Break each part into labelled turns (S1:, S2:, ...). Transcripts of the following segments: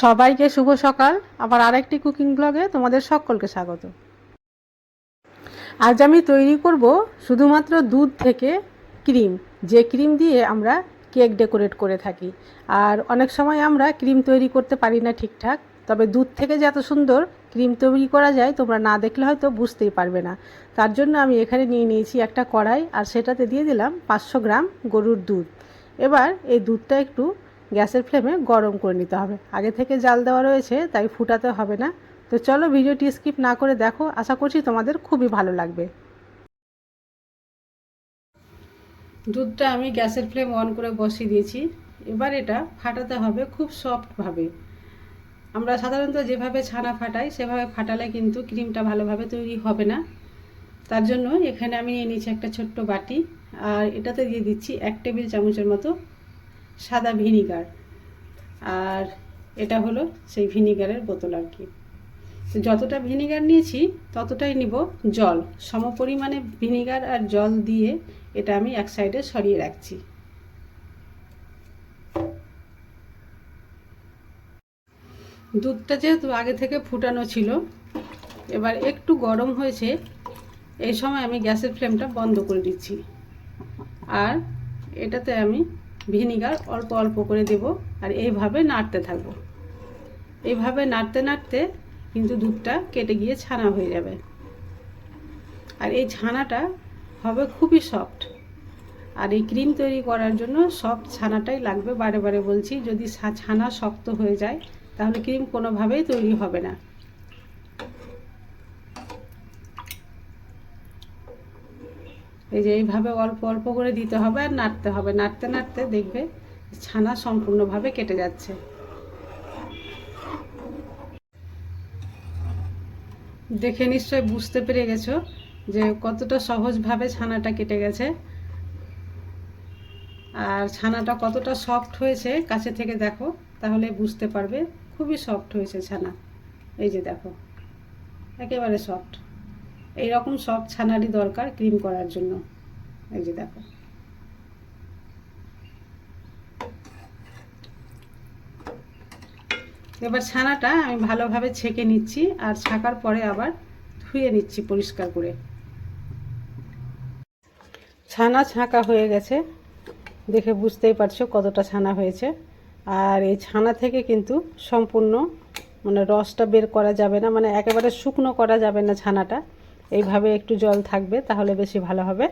S1: সবাইকে শুভ সকাল। আবার আরেকটি কুকিং ব্লগে তোমাদের সকলকে স্বাগত। আজ আমি তৈরি করব শুধুমাত্র দুধ থেকে ক্রিম। যে ক্রিম দিয়ে আমরা কেক ডেকোরেট করে থাকি। আর অনেক সময় আমরা ক্রিম তৈরি করতে পারি না ঠিকঠাক। তবে দুধ থেকে যে এত সুন্দর ক্রিম তৈরি করা যায়, তোমরা না দেখলে হয়তো বুঝতেই পারবে না। তার জন্য আমি এখানে নিয়ে নিয়েছি একটা কড়াই, আর সেটাতে দিয়ে দিলাম পাঁচশো গ্রাম গরুর দুধ। এবার এই দুধটা একটু গ্যাসের ফ্লেমে গরম করে নিতে হবে। আগে থেকে জাল দেওয়া রয়েছে, তাই ফুটাতে হবে না। তো চলো ভিডিওটি স্কিপ না করে দেখো, আশা করছি তোমাদের খুবই ভালো লাগবে। দুধটা আমি গ্যাসের ফ্লেম অন করে বসিয়ে দিয়েছি। এবার এটা ফাটাতে হবে খুব সফটভাবে। আমরা সাধারণত যেভাবে ছানা ফাটাই, সেভাবে ফাটালে কিন্তু ক্রিমটা ভালোভাবে তৈরি হবে না। তার জন্য এখানে আমি নিয়ে নিয়েছি একটা ছোট্ট বাটি, আর এটাতে দিয়ে দিচ্ছি এক টেবিল চামচের মতো সাদা ভিনিগার। আর এটা হলো সেই ভিনিগারের বোতল আর কি। যতটা ভিনিগার নিয়েছি, ততটাই নিব জল। সম পরিমাণে ভিনিগার আর জল দিয়ে এটা আমি এক সাইডে সরিয়ে রাখছি। দুধটা যেহেতু আগে থেকে ফুটানো ছিল, এবার একটু গরম হয়েছে, এই সময় আমি গ্যাসের ফ্লেমটা বন্ধ করে দিচ্ছি। আর এটাতে আমি ভিনিগার অল্প অল্প করে দেব আর এইভাবে নাড়তে থাকব। এইভাবে নাড়তে নাড়তে কিন্তু দুধটা কেটে গিয়ে ছানা হয়ে যাবে। আর এই ছানাটা হবে খুবই সফট। আর এই ক্রিম তৈরি করার জন্য সফট ছানাটাই লাগবে। বারে বারে বলছি, যদি ছানা শক্ত হয়ে যায়, তাহলে ক্রিম কোনোভাবেই তৈরি হবে না। এই যে এইভাবে অল্প অল্প করে দিতে হবে আর নাড়তে হবে। নাড়তে নাড়তে দেখবে ছানা সম্পূর্ণভাবে কেটে যাচ্ছে। দেখে নিশ্চয় বুঝতে পেরে গেছো যে কতটা সহজভাবে ছানাটা কেটে গেছে। আর ছানাটা কতটা সফট হয়েছে কাছে থেকে দেখো, তাহলে বুঝতে পারবে। খুবই সফট হয়েছে ছানা। এই যে দেখো, একেবারে সফট। এই রকম সব ছানারই দরকার ক্রিম করার জন্য। এই যে দেখো। এবার ছানাটা আমি ভালোভাবে ছেঁকে নিচ্ছি আর ছাকার পরে আবার ধুয়ে নিচ্ছি পরিষ্কার করে। ছানা ছাঁকা হয়ে গেছে। দেখে বুঝতেই পারছ কতটা ছানা হয়েছে। আর এই ছানা থেকে কিন্তু সম্পূর্ণ মানে রসটা বের করা যাবে না মানে একেবারে শুকনো করা যাবে না ছানাটা। এইভাবে একটু জল থাকবে, তাহলে বেশি ভালো হবে।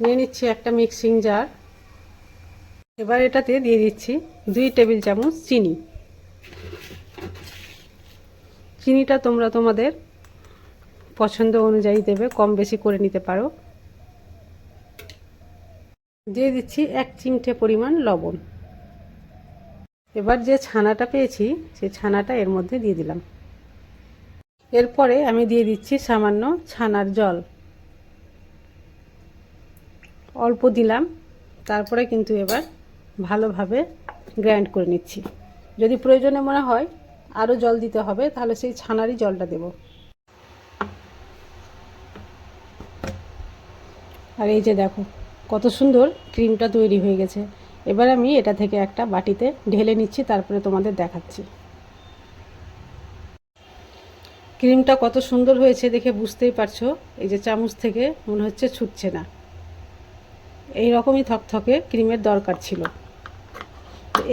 S1: নিয়ে নিচ্ছি একটা মিক্সিং জার। এবার এটাতে দিয়ে দিচ্ছি দুই টেবিল চামচ চিনি। চিনিটা তোমরা তোমাদের পছন্দ অনুযায়ী দেবে, কম বেশি করে নিতে পারো। দিয়ে দিচ্ছি এক চিমটে পরিমাণ লবণ। এবার যে ছানাটা পেয়েছি সেই ছানাটা এর মধ্যে দিয়ে দিলাম। এরপরে আমি দিয়ে দিচ্ছি সামান্য ছানার জল। অল্প দিলাম, তারপরে কিন্তু এবার ভালোভাবে গ্রাইন্ড করে নিচ্ছি। যদি প্রয়োজনে মনে হয় আরও জল দিতে হবে, তাহলে সেই ছানারই জলটা দেব। আর এই যে দেখো, কত সুন্দর ক্রিমটা তৈরি হয়ে গেছে। এবার আমি এটা থেকে একটা বাটিতে ঢেলে নিচ্ছি, তারপরে তোমাদের দেখাচ্ছি। ক্রিমটা কত সুন্দর হয়েছে দেখে বুঝতেই পারছ? এই যে চামচ থেকে মনে হচ্ছে ছুটছে না। এই রকমই থকথকে ক্রিমের দরকার ছিল।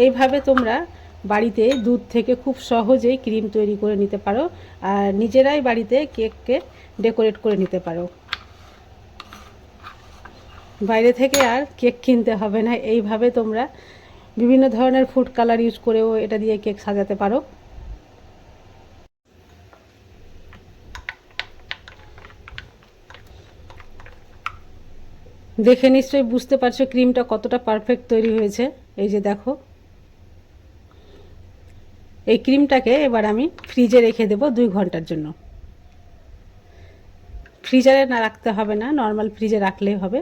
S1: এইভাবে তোমরা বাড়িতে দুধ থেকে খুব সহজেই ক্রিম তৈরি করে নিতে পারো আর নিজেরাই বাড়িতে কেককে ডেকোরেট করে নিতে পারো। বাইরে থেকে আর কেক কিনতে হবে না। এইভাবে তোমরা বিভিন্ন ধরনের ফুড কালার ইউজ করেও এটা দিয়ে কেক সাজাতে পারো। দেখে নিশ্চয়ই বুঝতে পারছ ক্রিমটা কতটা পারফেক্ট তৈরি হয়েছে। এই যে দেখো। এই ক্রিমটাকে এবার আমি ফ্রিজে রেখে দেব দুই ঘণ্টার জন্য। ফ্রিজারে না রাখতে হবে না নর্মাল ফ্রিজে রাখলেই হবে।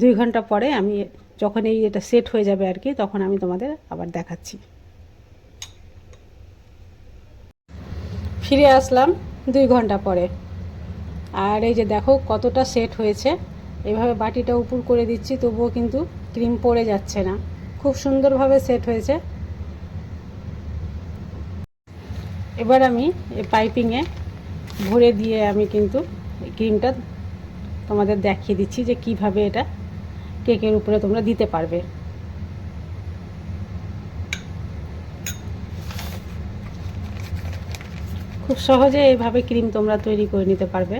S1: দুই ঘণ্টা পরে আমি যখন এই এটা সেট হয়ে যাবে আর কি, তখন আমি তোমাদের আবার দেখাচ্ছি। ফিরে আসলাম দুই ঘণ্টা পরে। আর এই যে দেখো কতটা সেট হয়েছে। এভাবে বাটিটা উপর করে দিচ্ছি, তবুও কিন্তু ক্রিম পড়ে যাচ্ছে না। খুব সুন্দরভাবে সেট হয়েছে। এবার আমি পাইপিংয়ে ভরে দিয়ে আমি কিন্তু ক্রিমটা তোমাদের দেখিয়ে দিচ্ছি যে কীভাবে এটা কেকের উপরে তোমরা দিতে পারবে। খুব সহজে এইভাবে ক্রিম তোমরা তৈরি করে নিতে পারবে।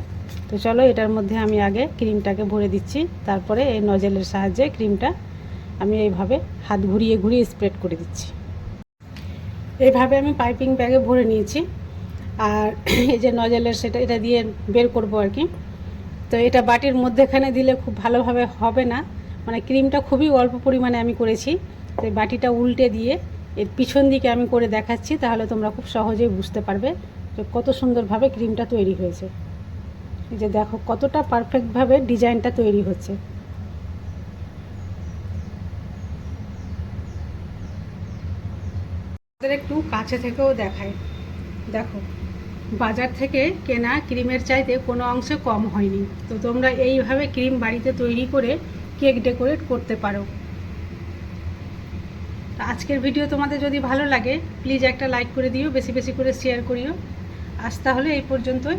S1: তো চলো এটার মধ্যে আমি আগে ক্রিমটাকে ভরে দিচ্ছি। তারপরে এই নজেলের সাহায্যে ক্রিমটা আমি এইভাবে হাত ঘুরিয়ে ঘুরিয়ে স্প্রেড করে দিচ্ছি। এইভাবে আমি পাইপিং ব্যাগে ভরে নিয়েছি। আর এই যে নজেলের সেটা, এটা দিয়ে বের করব আর কি। তো এটা বাটির মধ্যেখানে দিলে খুব ভালোভাবে হবে না। মানে ক্রিমটা খুবই অল্প পরিমাণে আমি করেছি। তো বাটিটা উল্টে দিয়ে এর পিছন দিকে আমি করে দেখাচ্ছি, তাহলে তোমরা খুব সহজেই বুঝতে পারবে যে কত সুন্দরভাবে ক্রিমটা তৈরি হয়েছে। যে দেখো, কতটা পারফেক্টভাবে ডিজাইনটা তৈরি হচ্ছে। একটু কাছে থেকেও দেখায় দেখো, বাজার থেকে কেনা ক্রিমের চাইতে কোনো অংশে কম হয়নি। তো তোমরা এইভাবে ক্রিম বাড়িতে তৈরি করে কেক ডেকোরেট করতে পারো। আজকের ভিডিও তোমাদের যদি ভালো লাগে প্লিজ একটা লাইক করে দিও, বেশি বেশি করে শেয়ার করিও। আজ তাহলে এই পর্যন্তই।